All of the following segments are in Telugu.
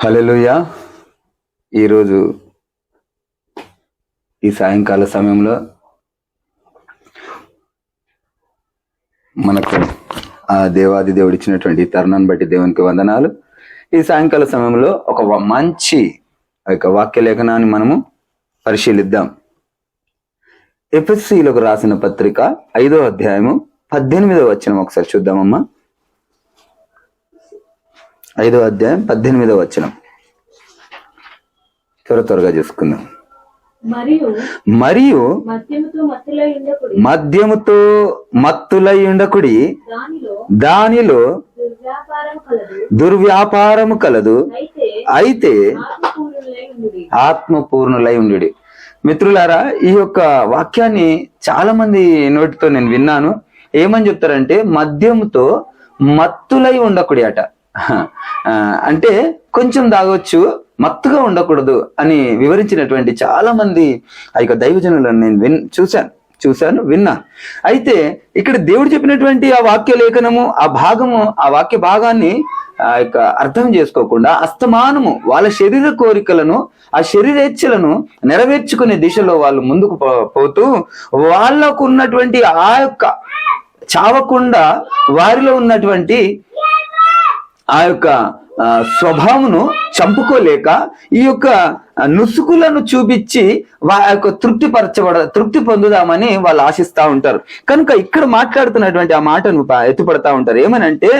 హల్లెలూయా. ఈరోజు ఈ సాయంకాల సమయంలో మనకు ఆ దేవాది దేవుడు ఇచ్చినటువంటి తరుణాన్ని బట్టి దేవునికి వందనాలు. ఈ సాయంకాల సమయంలో ఒక మంచి యొక్క వాక్య లేఖనాన్ని మనము పరిశీలిద్దాం. ఎఫ్ఎస్సిలకు రాసిన పత్రిక ఐదో అధ్యాయము పద్దెనిమిదో వచ్చిన ఒకసారి చూద్దామమ్మా. ఐదో అధ్యాయం పద్దెనిమిదో వచనం. త్వర త్వరగా చూసుకుందాం. మరియు మరియు మద్యముతో మత్తులై ఉండకుడి. దానిలో దుర్వ్యాపారము కలదు. అయితే ఆత్మపూర్ణులై ఉండు మిత్రులారా ఈ యొక్క వాక్యాన్ని చాలా మంది నోటితో నేను విన్నాను. ఏమని చెప్తారంటే మద్యముతో మత్తులై ఉండకుడి అట. అంటే కొంచెం తాగొచ్చు మత్తుగా ఉండకూడదు అని వివరించినటువంటి చాలా మంది ఆ యొక్క దైవజనులను నేను విన్ చూశాను చూశాను విన్నా. అయితే ఇక్కడ దేవుడు చెప్పినటువంటి ఆ వాక్య లేఖనము ఆ భాగము ఆ వాక్య భాగాన్ని ఆ యొక్క అర్థం చేసుకోకుండా అస్తమానము వాళ్ళ శరీర కోరికలను ఆ శరీరేచ్ఛలను నెరవేర్చుకునే దిశలో వాళ్ళు ముందుకు పో- పోతూ వాళ్ళకు ఉన్నటువంటి ఆ యొక్క చావకుండా వారిలో ఉన్నటువంటి ఆ యొక్క ఆ, స్వభావమును చంపుకోలేక ఈ యొక్క నుసుకులను చూపించి వా యొక్క తృప్తిపరచబడ తృప్తి పొందుదామని వాళ్ళు ఆశిస్తా ఉంటారు. కనుక ఇక్కడ మాట్లాడుతున్నటువంటి ఆ మాటను ఎత్తుపడతా ఉంటారు. ఏమనంటే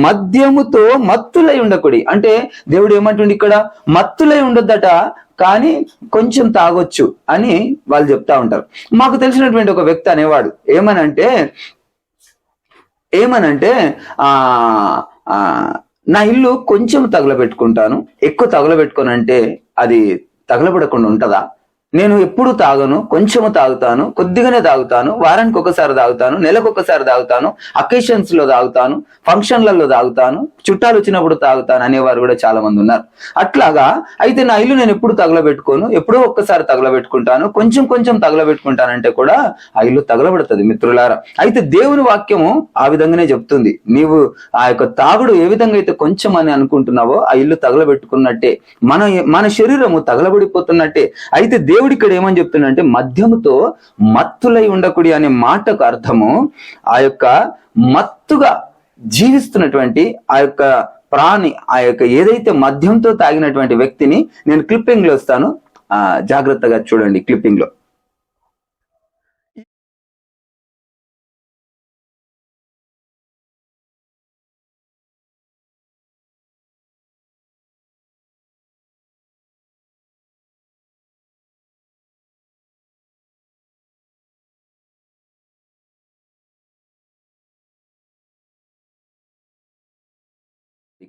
మద్యముతో మత్తులై ఉండకుడి. అంటే దేవుడు ఏమంటుండి ఇక్కడ? మత్తులై ఉండొద్దట కానీ కొంచెం తాగొచ్చు అని వాళ్ళు చెప్తా ఉంటారు. మాకు తెలిసినటువంటి ఒక వ్యక్తి అనేవాడు. ఏమనంటే ఏమనంటే ఆ, నా ఇల్లు కొంచెం తగులబెట్టుకుంటాను. ఎక్కువ తగులబెట్టుకోనంటే అది తగలబడకుండా ఉంటుందా? నేను ఎప్పుడు తాగను కొంచెము తాగుతాను కొద్దిగానే తాగుతాను వారానికి ఒకసారి తాగుతాను నెలకు ఒకసారి తాగుతాను అకేషన్స్లో తాగుతాను ఫంక్షన్లలో తాగుతాను చుట్టాలు వచ్చినప్పుడు తాగుతాను అనేవారు కూడా చాలా మంది ఉన్నారు. అట్లాగా అయితే నా ఇల్లు నేను ఎప్పుడు తగలబెట్టుకోను ఎప్పుడో ఒక్కసారి తగలబెట్టుకుంటాను కొంచెం కొంచెం తగలబెట్టుకుంటానంటే కూడా ఆ ఇల్లు తగలబడుతుంది మిత్రులారా. అయితే దేవుని వాక్యము ఆ విధంగానే చెప్తుంది. నీవు ఆ యొక్క తాగుడు ఏ విధంగా అయితే కొంచెం అని అనుకుంటున్నావో ఆ ఇల్లు తగలబెట్టుకున్నట్టే మన మన శరీరము తగలబడిపోతున్నట్టే. అయితే దేవుడు ఇక్కడ ఏమని చెప్తున్నాడంటే మద్యముతో మత్తులై ఉండకుడి అనే మాటకు అర్థము ఆ యొక్క మత్తుగా జీవిస్తున్నటువంటి ఆ యొక్క ప్రాణి ఆ యొక్క ఏదైతే మద్యంతో తాగినటువంటి వ్యక్తిని నేను క్లిప్పింగ్లో ఇస్తాను. ఆ జాగ్రత్తగా చూడండి క్లిప్పింగ్లో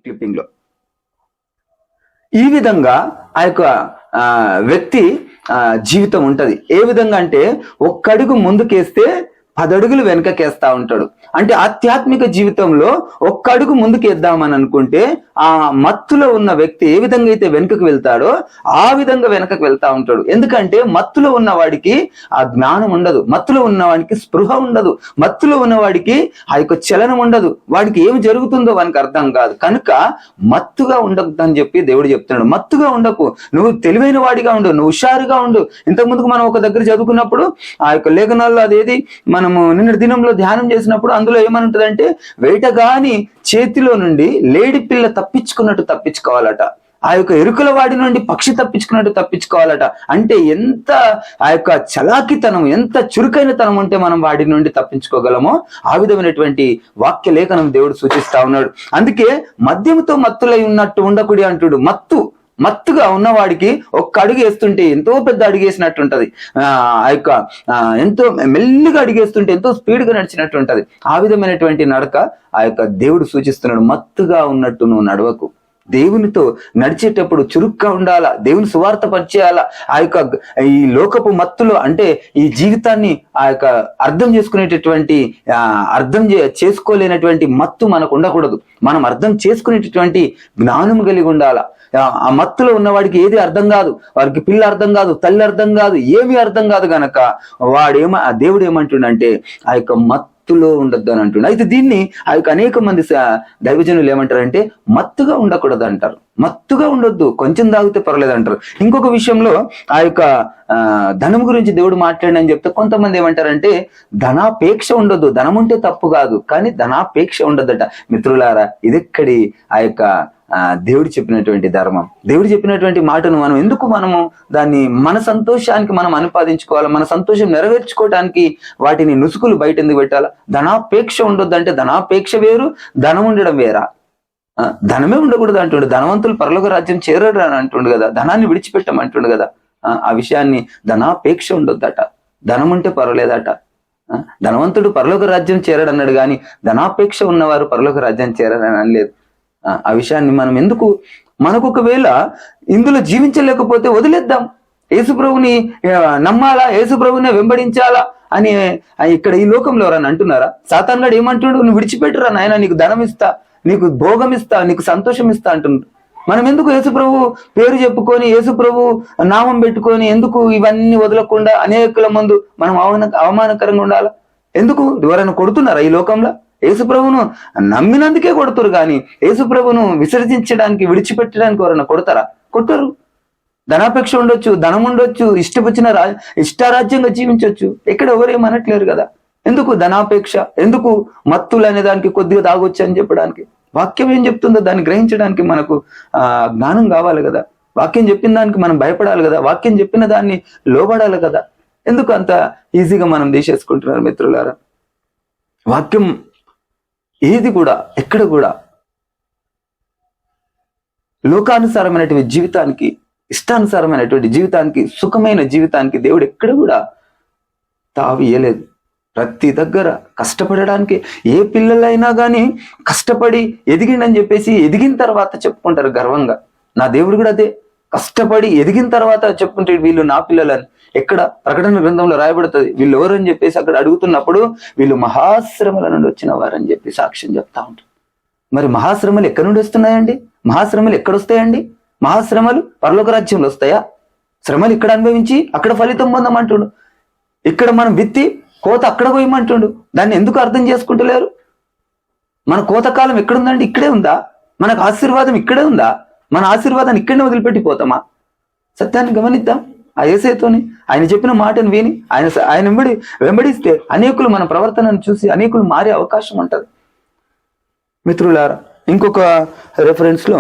క్లిప్పింగ్లో ఈ విధంగా ఆ యొక్క ఆ, వ్యక్తి ఆ, జీవితం ఉంటది. ఏ విధంగా అంటే ఒక్కడుగు ముందుకేస్తే పదడుగులు వెనకకేస్తా ఉంటాడు. అంటే ఆధ్యాత్మిక జీవితంలో ఒక్క అడుగు ముందుకేద్దామని అనుకుంటే ఆ మత్తులో ఉన్న వ్యక్తి ఏ విధంగా అయితే వెనుకకు వెళ్తాడో ఆ విధంగా వెనకకు వెళ్తా ఉంటాడు. ఎందుకంటే మత్తులో ఉన్న వాడికి ఆ జ్ఞానం ఉండదు. మత్తులో ఉన్న వాడికి స్పృహ ఉండదు. మత్తులో ఉన్నవాడికి ఆ యొక్క చలనం ఉండదు. వాడికి ఏమి జరుగుతుందో వానికి అర్థం కాదు. కనుక మత్తుగా ఉండకు అని చెప్పి దేవుడు చెప్తున్నాడు. మత్తుగా ఉండకు. నువ్వు తెలివైన వాడిగా ఉండు. నువ్వు హుషారుగా ఉండు. ఇంతకు ముందుకు మనం ఒక దగ్గర చదువుకున్నప్పుడు ఆ యొక్క లేఖనాల్లో అదేది? మనము నిన్న దినంలో ధ్యానం చేసినప్పుడు అందులో ఏమనుంటుందంటే వేటగాని చేతిలో నుండి లేడి పిల్ల తప్పించుకున్నట్టు తప్పించుకోవాలట. ఆ యొక్క ఎరుకల వాడి నుండి పక్షి తప్పించుకున్నట్టు తప్పించుకోవాలట. అంటే ఎంత ఆ యొక్క చలాకితనం ఎంత చురుకైన తనం ఉంటే మనం వాడి నుండి తప్పించుకోగలమో ఆ విధమైనటువంటి వాక్య లేఖనం దేవుడు సూచిస్తా ఉన్నాడు. అందుకే మద్యముతో మత్తులై ఉన్నట్టు ఉండకుడి అంటుడు. మత్తు మత్తుగా ఉన్నవాడికి ఒక్క అడుగు వేస్తుంటే ఎంతో పెద్ద అడుగు వేసినట్టు ఉంటుంది ఆ ఆ యొక్క ఆ, ఎంతో మెల్లిగా అడిగేస్తుంటే ఎంతో స్పీడ్గా నడిచినట్టు ఉంటుంది ఆ విధమైనటువంటి నడక ఆ యొక్క దేవుడు సూచిస్తున్నాడు మత్తుగా ఉన్నట్టు నువ్వు నడవకు. దేవునితో నడిచేటప్పుడు చురుగ్గా ఉండాలా? దేవుని సువార్త పరిచేయాలా? ఆ యొక్క ఈ లోకపు మత్తులో అంటే ఈ జీవితాన్ని ఆ యొక్క అర్థం చేసుకునేటటువంటి అర్థం చే- చేసుకోలేనటువంటి మత్తు మనకు ఉండకూడదు. మనం అర్థం చేసుకునేటటువంటి జ్ఞానం కలిగి ఉండాలా? ఆ మత్తులో ఉన్నవాడికి ఏది అర్థం కాదు? వాడికి పిల్ల అర్థం కాదు తల్లి అర్థం కాదు ఏమీ అర్థం కాదు గనక వాడేమ ఆ దేవుడు ఏమంటుండంటే ఆ యొక్క మత్తు మత్తులో ఉండొద్దు అని అంటుండే. అయితే దీన్ని ఆ యొక్క అనేక మంది దైవజనులు ఏమంటారంటే మత్తుగా ఉండకూడదు అంటారు మత్తుగా ఉండొద్దు కొంచెం తాగితే పర్వాలేదు అంటారు ఇంకొక విషయంలో ఆ యొక్క ఆ, ధనం గురించి దేవుడు మాట్లాడని చెప్తే కొంతమంది ఏమంటారంటే ధనాపేక్ష ఉండొద్దు. ధనం ఉంటే తప్పు కాదు. కానీ ధనాపేక్ష ఉండొద్దట. మిత్రులారా ఇదెక్కడి ఆ యొక్క దేవుడు చెప్పినటువంటి ధర్మం. దేవుడు చెప్పినటువంటి మాటను మనం ఎందుకు మనము దాన్ని మన సంతోషానికి మనం అనుపాదించుకోవాలి? మన సంతోషం నెరవేర్చుకోవడానికి వాటిని నుసుకులు బయట ఎందుకు పెట్టాలా? ధనాపేక్ష ఉండొద్దు అంటే ధనాపేక్ష వేరు ధనం ఉండడం వేరా? ఆ, ధనమే ఉండకూడదు అంటుండు. ధనవంతులు పరలోక రాజ్యం చేరడు అని అంటుండు కదా. ధనాన్ని విడిచిపెట్టమంటుండు కదా. ఆ, విషయాన్ని ధనాపేక్ష ఉండొద్దట. ధనం ఉంటే పర్వాలేదట. ఆ, ధనవంతుడు పరలోక రాజ్యం చేరడన్నాడు కానీ ధనాపేక్ష ఉన్నవారు పరలోక రాజ్యం చేరడని అనలేదు. ఆ, విషయాన్ని మనం ఎందుకు మనకు ఒకవేళ ఇందులో జీవించలేకపోతే వదిలేద్దాం. యేసుప్రభుని నమ్మాలా? యేసుప్రభునే వెంబడించాలా? అని ఇక్కడ ఈ లోకంలో ఎవరన్నా అంటున్నారా? సాతాన్ గడు ఏమంటున్నాడు? నువ్వు విడిచిపెట్టురా నాయన నీకు ధనం ఇస్తా నీకు భోగం ఇస్తా నీకు సంతోషం ఇస్తా అంటున్నాడు మనం ఎందుకు యేసుప్రభు పేరు చెప్పుకొని యేసుప్రభు నామం పెట్టుకొని ఎందుకు ఇవన్నీ వదలకుండా అనేకుల ముందు మనం అవమాన అవమానకరంగా ఉండాలా? ఎందుకు? ఎవరైనా కొడుతున్నారా ఈ లోకంలో? యేసుప్రభును నమ్మినందుకే కొడుతురు కానీ యేసుప్రభును విసర్జించడానికి విడిచిపెట్టడానికి ఎవరైనా కొడతారా? కొట్టరు. ధనాపేక్ష ఉండొచ్చు ధనం ఉండొచ్చు ఇష్టపచ్చిన రా ఇష్టారాజ్యంగా జీవించవచ్చు ఎక్కడ ఎవరేమనట్లేరు కదా. ఎందుకు ధనాపేక్ష? ఎందుకు మత్తులు అనే దానికి కొద్దిగా తాగొచ్చు అని చెప్పడానికి? వాక్యం ఏం చెప్తుందో దాన్ని గ్రహించడానికి మనకు ఆ జ్ఞానం కావాలి కదా. వాక్యం చెప్పిన దానికి మనం భయపడాలి కదా. వాక్యం చెప్పిన దాన్ని లోబడాలి కదా. ఎందుకు అంత ఈజీగా మనం తీసేసుకుంటున్నారు మిత్రులారా? వాక్యం ఏది కూడా ఎక్కడ కూడా లోకానుసారమైనటువంటి జీవితానికి ఇష్టానుసారమైనటువంటి జీవితానికి సుఖమైన జీవితానికి దేవుడు ఎక్కడ కూడా తావియలేదు ప్రతి దగ్గర కష్టపడడానికి ఏ పిల్లలైనా కానీ కష్టపడి ఎదిగిండని చెప్పేసి ఎదిగిన తర్వాత చెప్పుకుంటారు గర్వంగా. నా దేవుడు కూడా అదే. కష్టపడి ఎదిగిన తర్వాత చెప్పుకుంటాడు వీళ్ళు నా పిల్లలని. ఎక్కడ ప్రకటన గ్రంథంలో రాయబడుతుంది? వీళ్ళు ఎవరని చెప్పేసి అక్కడ అడుగుతున్నప్పుడు వీళ్ళు మహాశ్రమల నుండి వచ్చిన వారని చెప్పి సాక్ష్యం చెప్తా ఉంటారు. మరి మహాశ్రమలు ఎక్కడి నుండి వస్తున్నాయండి? మహాశ్రమలు ఎక్కడ వస్తాయండి? మహాశ్రమలు పరలోక రాజ్యంలో వస్తాయా? శ్రమలు ఇక్కడ అనుభవించి అక్కడ ఫలితం పొందమంటుండు ఇక్కడ మనం విత్తి కోత అక్కడ పోయమంటుండు. దాన్ని ఎందుకు అర్థం చేసుకుంటలేరు? మన కోతకాలం ఎక్కడుందండి ఇక్కడే ఉందా? మనకు ఆశీర్వాదం ఇక్కడే ఉందా? మన ఆశీర్వాదాన్ని ఇక్కడనే వదిలిపెట్టిపోతామా? సత్యాన్ని గమనిద్దాం. ఆ ఏసేతోని ఆయన చెప్పిన మాటను విని ఆయన ఆయన వెంబడి వెంబడిస్తే అనేకులు మన ప్రవర్తనను చూసి అనేకులు మారే అవకాశం ఉంటుంది. మిత్రులారా ఇంకొక రెఫరెన్స్లో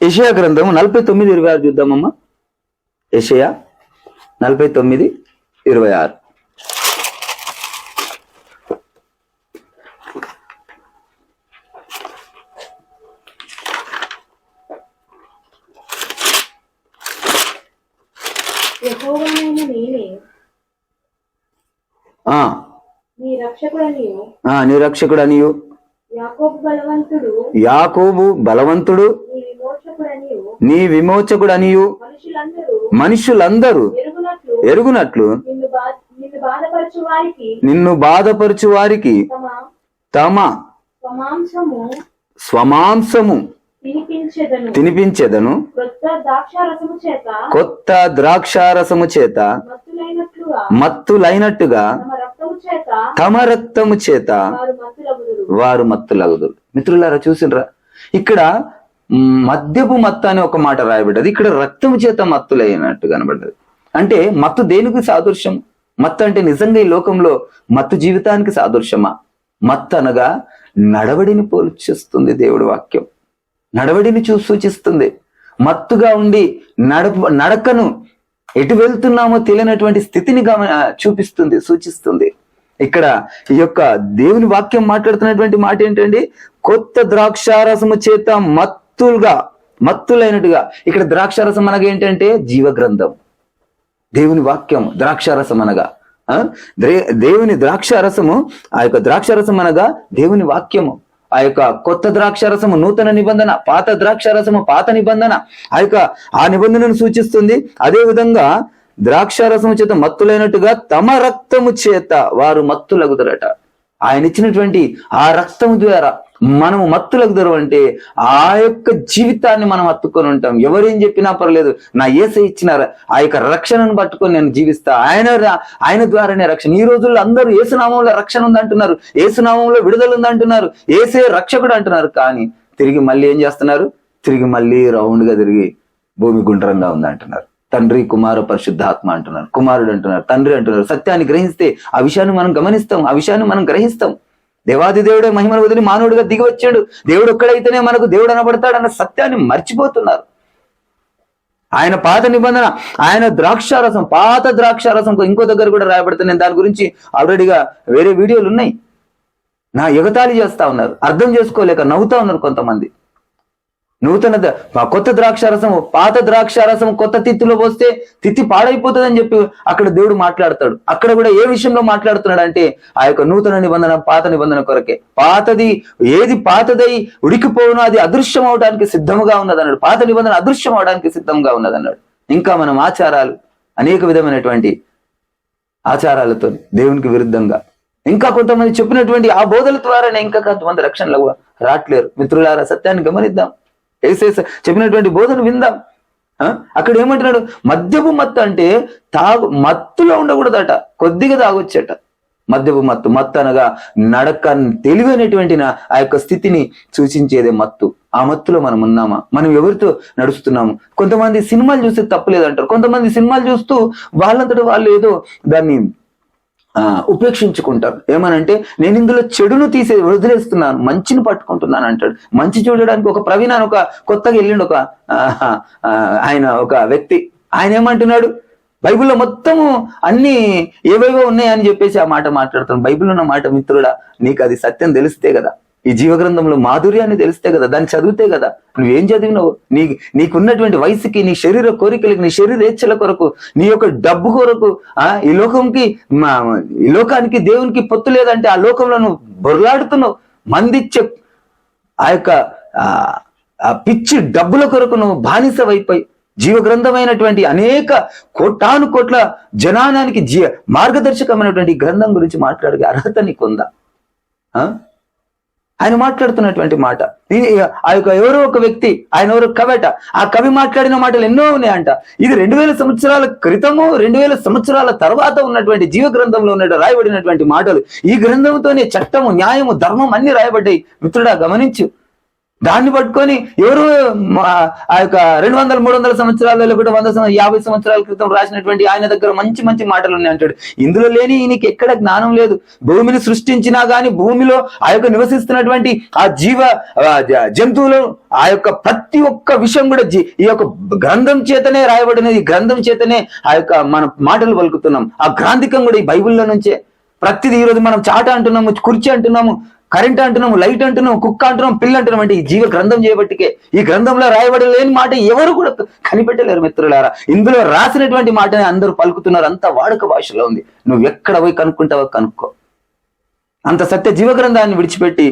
యషయా గ్రంథం నలభై తొమ్మిది ఇరవై ఆరు చూద్దామమ్మా. యషయా నలభై తొమ్మిది ఇరవై ఆరు యెహోవానైన నేనే ఆ నీ నిరక్షకుడు అనియు యాకోబు బలవంతుడు. నీ విమోచకుడు అనియు మనుషులందరూ ఎరుగునట్లు. నిన్ను బాధపరచు వారికి తమ స్వమాంసము తినిపించెదను. కొత్త ద్రాక్షారసము చేత మత్తులైనట్టుగా తమ రక్తము చేత వారు మత్తులగుదురు. మిత్రులారా చూసినరా? ఇక్కడ మద్యపు మత్తు అనే ఒక మాట రాయబడ్డది. ఇక్కడ రక్తము చేత మత్తులైనట్టు కనబడ్డది. అంటే మత్తు దేనికి సాదృశ్యం? మత్తు అంటే నిజంగా ఈ లోకంలో మత్తు జీవితానికి సాదృశ్యమా? మత్తు అనగా నడవడిని పోల్చిస్తుంది దేవుడి వాక్యం. నడవడిని చూ సూచిస్తుంది. మత్తుగా ఉండి నడప నడకను ఎటు వెళ్తున్నామో తెలియనటువంటి స్థితిని గమ చూపిస్తుంది సూచిస్తుంది. ఇక్కడ ఈ యొక్క దేవుని వాక్యం మాట్లాడుతున్నటువంటి మాట ఏంటండి? కొత్త ద్రాక్షారసము చేత మత్తులుగా మత్తులైనట్టుగా. ఇక్కడ ద్రాక్షారసం అనగా ఏంటంటే జీవ గ్రంథం దేవుని వాక్యం ద్రాక్షారసం అనగా. ఆ? దే- దేవుని ద్రాక్షారసము ఆ యొక్క ద్రాక్షారసం అనగా దేవుని వాక్యము. ఆ యొక్క కొత్త ద్రాక్షారసము నూతన నిబంధన పాత ద్రాక్షారసము పాత నిబంధన ఆ యొక్క ఆ నిబంధనను సూచిస్తుంది. అదే విధంగా ద్రాక్షారసము చేత మత్తులైనట్టుగా తమ రక్తము చేత వారు మత్తులగుదరట. ఆయన ఇచ్చినటువంటి ఆ రక్తము ద్వారా మనము మత్తులకు దొరవంటే ఆ యొక్క జీవితాన్ని మనం హత్తుకొని ఉంటాం. ఎవరేం చెప్పినా పర్లేదు. నా ఏస ఇచ్చిన ఆ యొక్క రక్షణను పట్టుకొని నేను జీవిస్తా. ఆయన ఆయన ద్వారానే రక్షణ. ఈ రోజుల్లో అందరూ ఏసునామంలో రక్షణ ఉందంటున్నారు. ఏసునామంలో విడుదల ఉందంటున్నారు. ఏసే రక్షకుడు అంటున్నారు. కానీ తిరిగి మళ్ళీ ఏం చేస్తున్నారు? తిరిగి మళ్ళీ రౌండ్గా తిరిగి భూమి గుండ్రంగా ఉంది అంటున్నారు తండ్రి కుమార పరిశుద్ధాత్మ అంటున్నారు. కుమారుడు అంటున్నారు. తండ్రి అంటున్నారు. సత్యాన్ని గ్రహిస్తే ఆ విషయాన్ని మనం గమనిస్తాం. ఆ విషయాన్ని మనం గ్రహిస్తాం. దేవాది దేవుడే మహిమను వదిలి మానవుడిగా దిగి వచ్చాడు. దేవుడు ఒక్కడైతేనే మనకు దేవుడు అనబడతాడు అన్న సత్యాన్ని మర్చిపోతున్నారు. ఆయన పాత నిబంధన ఆయన ద్రాక్షారసం పాత ద్రాక్షారసం ఇంకో దగ్గర కూడా రాయబడుతుంది. నేను దాని గురించి ఆల్రెడీగా వేరే వీడియోలు ఉన్నాయి. నా ఎగతాళి చేస్తా ఉన్నారు. అర్థం చేసుకోలేక నవ్వుతా ఉన్నారు కొంతమంది. నూతన కొత్త ద్రాక్షారసం పాత ద్రాక్షారసం కొత్త తిత్తిలో పోస్తే తిత్తి పాడైపోతుందని చెప్పి అక్కడ దేవుడు మాట్లాడతాడు. అక్కడ కూడా ఏ విషయంలో మాట్లాడుతున్నాడు అంటే ఆ యొక్క నూతన నిబంధన పాత నిబంధన కొరకే. పాతది ఏది పాతదై ఉడికిపోవునో అది అదృశ్యం అవడానికి సిద్ధంగా ఉన్నది అన్నాడు పాత నిబంధన అదృశ్యం అవడానికి సిద్ధంగా ఉన్నది అన్నాడు ఇంకా మనం ఆచారాలు అనేక విధమైనటువంటి ఆచారాలతో దేవునికి విరుద్ధంగా. ఇంకా కొంతమంది చెప్పినటువంటి ఆ బోధల ద్వారానే ఇంకా కొంతమంది రక్షణలు రావట్లేరు మిత్రులారా సత్యాన్ని గమనిద్దాం. ఏసేస చెప్పినటువంటి బోధను విందాం. అక్కడ ఏమంటున్నాడు? మద్యపు మత్తు అంటే తాగు మత్తులో ఉండకూడదట. కొద్దిగా తాగొచ్చట. మద్యపు మత్తు. మత్తు అనగా నడక తెలివైనటువంటి ఆ యొక్క స్థితిని సూచించేదే మత్తు. ఆ మత్తులో మనం ఉన్నామా? మనం ఎవరితో నడుస్తున్నాము? కొంతమంది సినిమాలు చూస్తే తప్పులేదంటారు. కొంతమంది సినిమాలు చూస్తూ వాళ్ళంతటా వాళ్ళు ఏదో దాన్ని ఉపేక్షించుకుంటారు. ఏమనంటే నేను ఇందులో చెడును తీసే వదిలేస్తున్నాను మంచిని పట్టుకుంటున్నాను అంటాడు. మంచి చూడడానికి ఒక ప్రవీణ్ అని ఒక కొత్తగా వెళ్ళిండు ఒక ఆ, ఆయన ఒక వ్యక్తి. ఆయన ఏమంటున్నాడు? బైబిల్లో మొత్తము అన్ని ఏవేవో ఉన్నాయని చెప్పేసి ఆ మాట మాట్లాడుతాను బైబిల్ ఉన్న మాట మిత్రుడా నీకు అది సత్యం తెలిస్తే కదా. ఈ జీవగ్రంథంలో మాధుర్యాన్ని తెలిస్తే కదా దాన్ని చదివితే కదా నువ్వేం చదివినావు? నీ నీకున్నటువంటి వయసుకి నీ శరీర కోరికలకి నీ శరీర ఇచ్చల కొరకు నీ యొక్క డబ్బు కొరకు ఆ ఈ లోకంకి మా- ఈ లోకానికి దేవునికి పొత్తు లేదంటే ఆ లోకంలో నువ్వు బొరలాడుతున్నావు. మందిచ్చే ఆ యొక్క ఆ పిచ్చి డబ్బుల కొరకు నువ్వు బానిసవైపోయి జీవగ్రంథమైనటువంటి అనేక కోటాను కోట్ల జనానానికి జీ మార్గదర్శకమైనటువంటి ఈ గ్రంథం గురించి మాట్లాడే అర్హత నీకుందా? ఆ? ఆయన మాట్లాడుతున్నటువంటి మాట. ఆ యొక్క ఎవరో ఒక వ్యక్తి ఆయన ఎవరో కవట ఆ కవి మాట్లాడిన మాటలు ఎన్నో ఉన్నాయంట. ఇది రెండు వేల సంవత్సరాల క్రితము రెండు వేల సంవత్సరాల తర్వాత ఉన్నటువంటి జీవ గ్రంథంలో ఉన్నట్టు రాయబడినటువంటి మాటలు. ఈ గ్రంథంతోనే చట్టము న్యాయము ధర్మం అన్ని రాయబడ్డాయి. మిత్రుడా గమనించు. దాన్ని పట్టుకొని ఎవరు ఆ యొక్క రెండు వందల మూడు వందల సంవత్సరాలు కూడా వంద యాభై సంవత్సరాల క్రితం రాసినటువంటి ఆయన దగ్గర మంచి మంచి మాటలు ఉన్నాయి అంటాడు. ఇందులో లేని ఈయనకి ఎక్కడ జ్ఞానం లేదు. భూమిని సృష్టించినా గాని భూమిలో ఆ యొక్క నివసిస్తున్నటువంటి ఆ జీవ జంతువులు ఆ యొక్క ప్రతి ఒక్క విషయం కూడా ఈ యొక్క గ్రంథం చేతనే రాయబడినది. ఈ గ్రంథం చేతనే ఆ యొక్క మన మాటలు పలుకుతున్నాం. ఆ గ్రాంధికం కూడా ఈ బైబిల్లో నుంచే. ప్రతిదీ ఈ రోజు మనం చాట అంటున్నాము కుర్చీ అంటున్నాము. కరెంట్ అంటున్నాము లైట్ అంటున్నాం కుక్క అంటున్నాం పిల్ల అంటున్నాం అంటే ఈ జీవ గ్రంథం చేయబట్టికే. ఈ గ్రంథంలో రాయబడి లేని మాట ఎవరు కూడా కనిపెట్టలేరు మిత్రులారా. ఇందులో రాసినటువంటి మాటని అందరూ పలుకుతున్నారు. అంత వాడుక భాషలో ఉంది. నువ్వు ఎక్కడ పోయి కనుక్కుంటావో కనుక్కో. అంత సత్య జీవ గ్రంథాన్ని విడిచిపెట్టి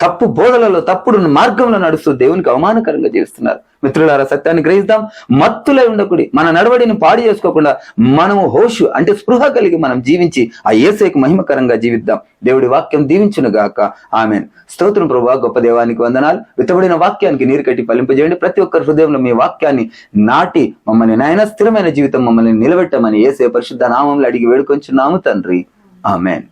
తప్పు బోధలలో తప్పుడు మార్గంలో నడుస్తూ దేవునికి అవమానకరంగా జీవిస్తున్నారు. మిత్రులారా సత్యాన్ని గ్రహిస్తాం మత్తులై ఉండకుడి మన నడవడిని పాడు చేసుకోకుండా మనము హోషు అంటే స్పృహ కలిగి మనం జీవించి ఆ ఏసైకి మహిమకరంగా జీవిద్దాం. దేవుడి వాక్యం దీవించును గాక. ఆమె స్తోత్రం ప్రభా గొప్ప దేవానికి వందనాలు. విత్తబడిన వాక్యానికి నీరు కట్టి ఫలింపజేయండి. ప్రతి ఒక్కరి హృదయంలో మీ వాక్యాన్ని నాటి మమ్మల్ని నాయన స్థిరమైన జీవితం మమ్మల్ని నిలబెట్టమని ఏసే పరిశుద్ధ నామంలో అడిగి వేడుకొంచున్నాము తండ్రి. ఆమెన్.